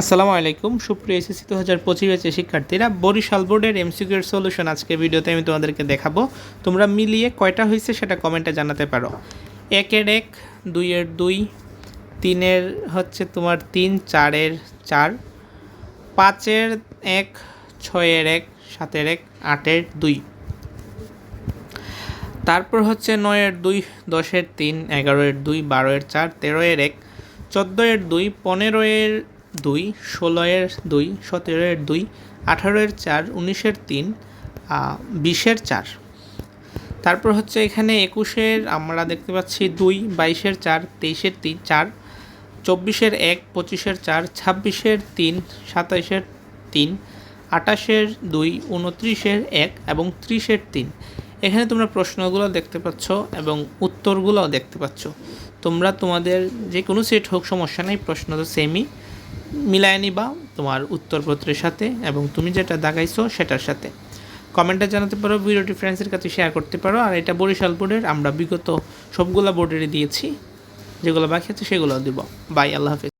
আসসালামু আলাইকুম। সুপ্রিয় এসএসসি দু হাজার পঁচিশ ব্যাচের শিক্ষার্থীরা, বরিশাল বোর্ডের এমসিকিউর সলিউশন আজকে ভিডিওতে আমি তোমাদেরকে দেখাবো। তোমরা মিলিয়ে কয়টা হয়েছে সেটা কমেন্টে জানাতে পারো। একের এক, দুইয়ের দুই, তিনের হচ্ছে তোমার তিন, চারের চার, পাঁচের এক, ছয়ের এক, সাতের এক, আটের দুই। তারপর হচ্ছে নয়ের দুই, দশের তিন এগারোয়ের দুই বারোয়ের চার, তেরোয়ের এক, চোদ্দোয়ের দুই, পনেরোয়ের দুই ষোলোয়ের দুই সতেরোয়ের দুই আঠারোয়ের চার উনিশের তিন বিশের চার। তারপর হচ্ছে এখানে একুশের আমরা দেখতে পাচ্ছি দুই বাইশের চার তেইশের তিন চার চব্বিশের এক পঁচিশের চার ছাব্বিশের তিন সাতাইশের তিন আটাশের দুই উনত্রিশের এক এবং ত্রিশের তিন। এখানে তোমরা প্রশ্নগুলো দেখতে পাচ্ছ এবং উত্তরগুলোও দেখতে পাচ্ছ। তোমরা তোমাদের যে কোনো সেট হোক, সমস্যা নেই, প্রশ্ন তো সেমই মিলায় নিবা তোমার উত্তরপত্রের সাথে এবং তুমি যেটা দাগাইছো সেটার সাথে। কমেন্টে জানাতে পারো, ভিডিওটি ফ্রেন্ডসের কাছে শেয়ার করতে পারো। আর এটা বরিশাল বোর্ডের, আমরা বিগত সবগুলো বোর্ডেরই দিয়েছি। যেগুলো বাকি আছে সেগুলো দিব। বাই আল্লাহ হাফিজ।